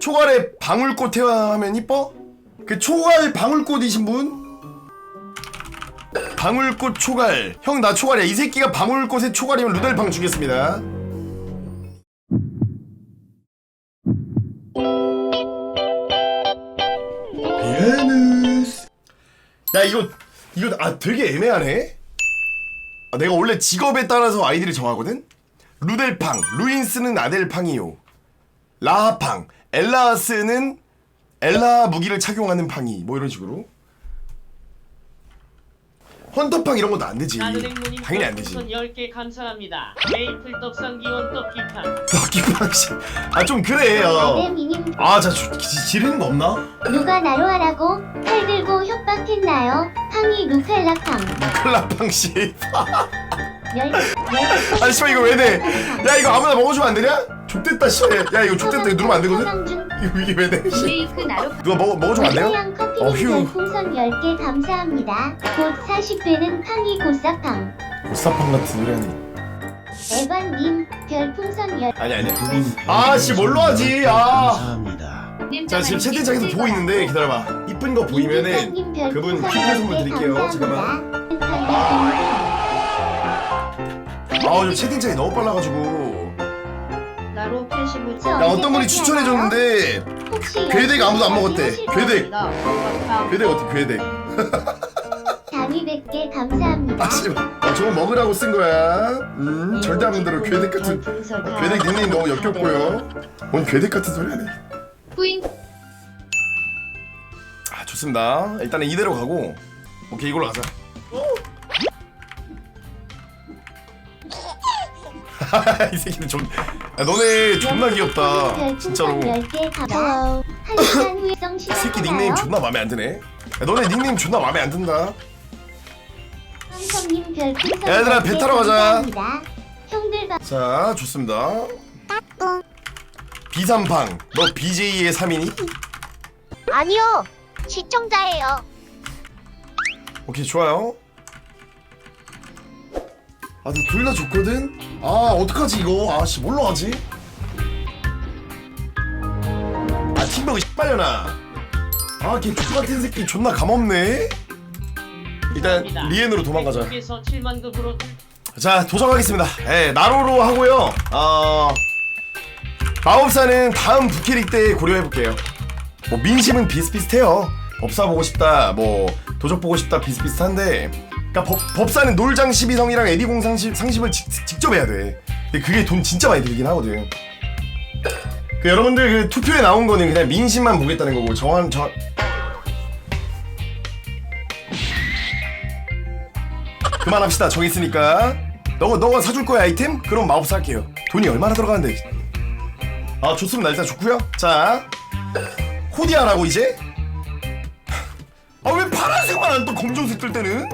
초갈에 방울꽃 태화하면 이뻐? 그 초갈 방울꽃이신 분? 방울꽃 초갈. 형 나 초갈이야. 이 새끼가 방울꽃의 초갈이면 루델팡 주겠습니다. 베누스. 야 이거 이거 아 되게 애매하네. 아, 내가 원래 직업에 따라서 아이디를 정하거든? 루델팡 루인스는 아델팡이요. 라하팡 엘라스는 엘라 무기를 착용하는 팡이 뭐 이런 식으로 헌터팡 이런 것도 안 되지 당연히 안 되지 10개 감사합니다. 메이플 떡상 기원 떡기판. 럭키팡 씨 아 좀 그래 어. 아데미님 아자 지르는 거 없나? 누가 나로 하라고 칼 들고 협박했나요? 팡이 루펠라팡 클라팡 씨열 아니 씨발 이거 왜 돼? 야 이거 아무나 먹어주면 안 되냐? 족됐다 씨야 이거 족됐다 이거 누르면 안 되거든? 이거 이게 왜 돼? 씨. 메이크 나로 누가 먹어, 먹어주면 안 돼요? 커피 어휴. 별풍선 10개 감사합니다 곧 40배는 팡이 고사팡 보사팡 같은 소리 하니 에반님 별풍선 10 아니 아니 아, 씨, 뭘로 하지? 아. 감사합니다. 자 지금 채팅창에서 보고 있는데 기다려봐 이쁜 거 보이면은 그분 퀴즈 선물 10개 드릴게요. 감사합니다. 아 요즘 채팅창이 너무 빨라가지고 나로 캐시브 야 어떤 분이 추천해줬는데 괴덱 아무도 안 먹었대. 나 괴덱 어때 괴덱 단위 100개 감사합니다. 아 씨발. 아, 저거 먹으라고 쓴 거야. 음 절대 안 만들어. 괴덱 같은 괴덱 닉네임 너무 역겹고요. 뭔 괴덱 같은 소리 하네. 뿌잉. 아 좋습니다. 일단은 이대로 가고. 오케이 이걸로 가자 이 새끼는 좀 야, 너네 존나 귀엽다 진짜로 10개 감사합니다. 한 시간 후에 성이 새끼 닉네임 존나 마음에 안 드네 야, 너네 닉네임 존나 마음에 안 든다 삼성님 별풍선 야, 얘들아, 10개 배 타러 가자. 감사합니다. 형들 봐. 자 좋습니다 비삼팡 너 BJ의 3인이? 아니요. 시청자예요. 오케이 좋아요 아 둘 다 좋거든? 아 어떡하지 이거? 아 씨 뭘로 하지? 아 팀버그 씨발려나? 아걔 X같은 새끼 존나 감없네? 일단 리엔으로 도망가자. 에서 7만 급으로. 자 도전하겠습니다. 예 나로로 하고요. 어 마법사는 다음 부캐릭 때 고려해볼게요. 뭐 민심은 비슷비슷해요. 법사 보고 싶다 뭐 도적 보고 싶다 비슷비슷한데 그니까 법, 법사는 놀장 12성이랑 에디공 상심, 상심을 직, 직접 해야 돼. 근데 그게 돈 진짜 많이 들긴 하거든. 그 여러분들 그 투표에 나온 거는 그냥 민심만 보겠다는 거고 정한 정 그만합시다. 정했으니까. 너가 너가 사줄 거야 아이템? 그럼 마법사 할게요. 돈이 얼마나 들어가는데. 아 좋습니다. 일단 좋고요. 자 코디아라고 이제? 아 왜 파란색만 안 떠? 검정색 뜰 때는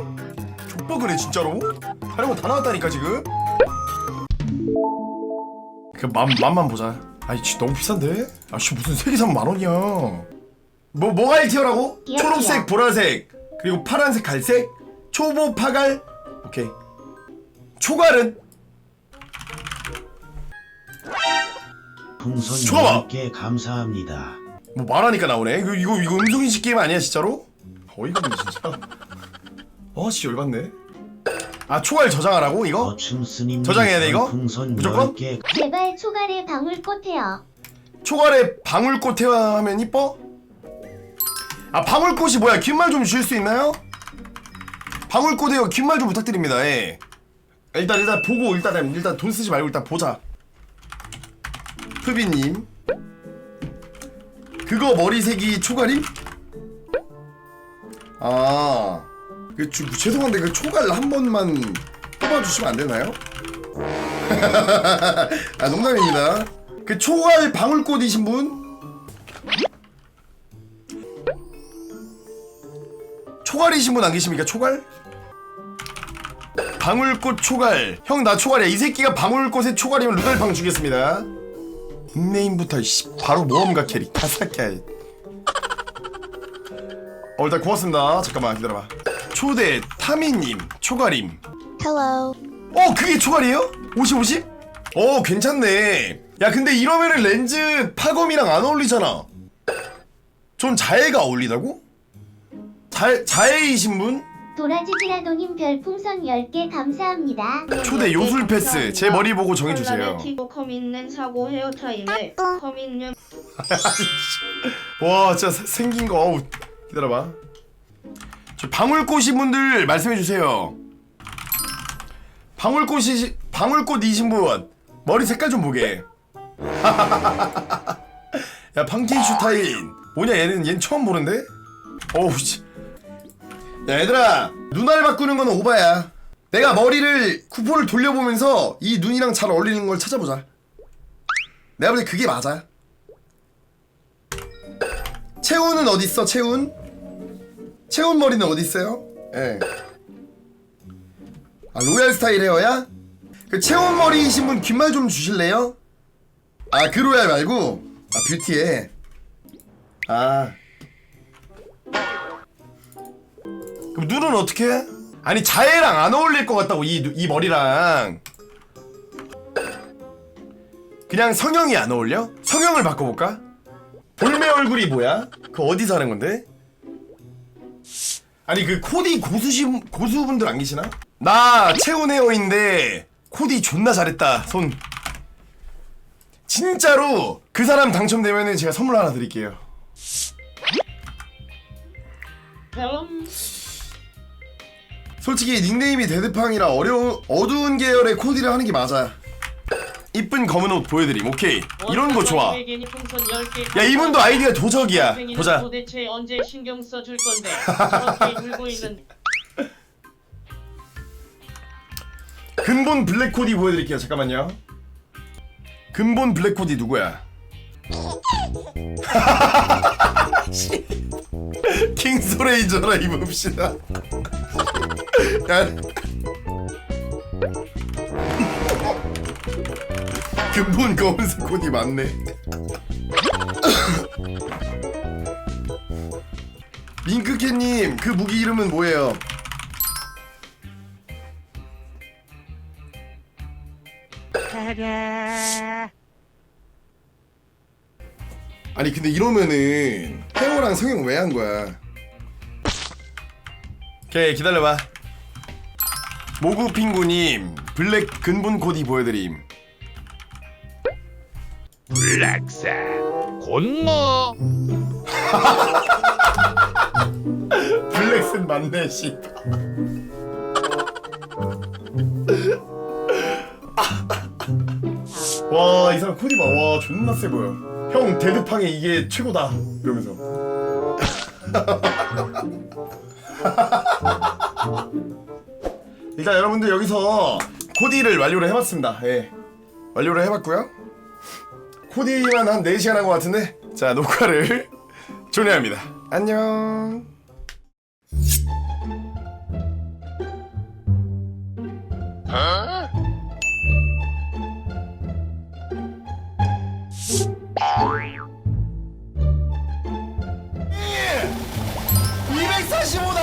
족버 그래 진짜로 다른 거 다 나왔다니까 지금 그 맘, 맘만 보자 아이 씨 너무 비싼데? 아씨 무슨 색이 사면 만 원이야 뭐 뭐가 1티어라고? 귀엽다. 초록색 보라색 그리고 파란색 갈색 초보 파갈 오케이 초갈은 풍선 좋아. 10개 감사합니다. 뭐 말하니까 나오네 이거 이거, 이거 음성인식 게임 아니야 진짜로? 어이가 없네 진짜 어씨 열받네 아 초갈 저장하라고 이거? 어춤스님 저장해야 돼, 이거? 풍선 무조건? 10개 제발 초갈에 방울꽃 해요. 초갈에 방울꽃 태화하면 이뻐? 아 방울꽃이 뭐야 귓말 좀 주실 수 있나요? 방울꽃에요 귓말 좀 부탁드립니다 예. 일단 일단 보고 일단 일단 돈 쓰지 말고 일단 보자 푸비님 그거 머리색이 초갈임? 아, 그 주, 죄송한데 그 초갈 한 번만 뽑아주시면 안 되나요? 아 농담입니다. 그 초갈 방울꽃이신 분? 초갈이신 분 안 계십니까? 초갈? 방울꽃 초갈. 형 나 초갈이야. 이 새끼가 방울꽃의 초갈이면 루달팡 주겠습니다. 닉네임부터 씨, 바로 모험가 캐릭 다사캐. 어 일단 고맙습니다. 잠깐만 기다려봐. 초대 타미님 초갈임. Hello. 어 그게 초갈이에요? 50 50? 어 괜찮네 야 근데 이러면은 렌즈 파검이랑 안 어울리잖아 전 자해가 어울리다고? 자, 자해이신 분? 도라지 지라도님 별풍선 10개 감사합니다. 초대 요술 패스 제 머리 보고 정해주세요 티고 커밋는 사고 헤어타임에 커밋는 와 진짜 세- 생긴 거 어우 기다려봐. 저 방울꽃이 분들 말씀해주세요. 방울꽃이 방울꽃이신 분 머리 색깔 좀 보게. 야 팡틴슈타인. 뭐냐 얘는 얘는 처음 보는데? 어우 씨. 야 얘들아 눈알 바꾸는 건 오바야. 내가 머리를 쿠포를 돌려보면서 이 눈이랑 잘 어울리는 걸 찾아보자. 내가 볼 때 그게 맞아 채훈은 어디 있어? 채훈? 채훈 머리는 어디 있어요? 예. 아 로얄 스타일 헤어야? 그 채훈 머리이신 분 귓말 좀 주실래요? 아 그 로얄 말고 아 뷰티에 아 그럼 눈은 어떻게 해? 아니 자해랑 안 어울릴 것 같다고 이, 누- 이 머리랑 그냥 성형이 안 어울려? 성형을 바꿔볼까? 볼메 얼굴이 뭐야? 그 어디서 하는 건데? 아니 그 코디 고수시 고수분들 안 계시나? 나 채운 헤어인데 코디 존나 잘했다 손 진짜로 그 사람 당첨되면은 제가 선물 하나 드릴게요 그럼 솔직히 닉네임이 데드팡이라 어려운 어두운 계열의 코디를 하는 게 맞아 이쁜 검은 옷 보여드림 오케이 이런 거 좋아 야 이분도 아이디가 도적이야 보자 도대체 언제 신경 써줄 건데 저렇게 울고 있는 근본 블랙 코디 보여드릴게요. 잠깐만요. 근본 블랙 코디 누구야? 킹스레이저라 입읍시다. 야. 근본 검은색 코디 맞네. 밍크캣님 그 무기 이름은 뭐예요? 아니 근데 이러면은 헤어랑 성형 왜 한 거야? 오케이 기다려봐 모구핑구님 블랙 근본 코디 보여드림 블랙색. 곤모 블랙슨 맞네 씨. 와 이 사람 코디 봐와 존나 세 보여. 형 데드팡에 이게 최고다. 이러면서. 일단 여러분들 여기서 코디를 완료를 해봤습니다. 예. 완료를 해봤고요 코디만 한 4시간 한 것 같은데? 자 녹화를 종료합니다. 안녕. 예! 245 나로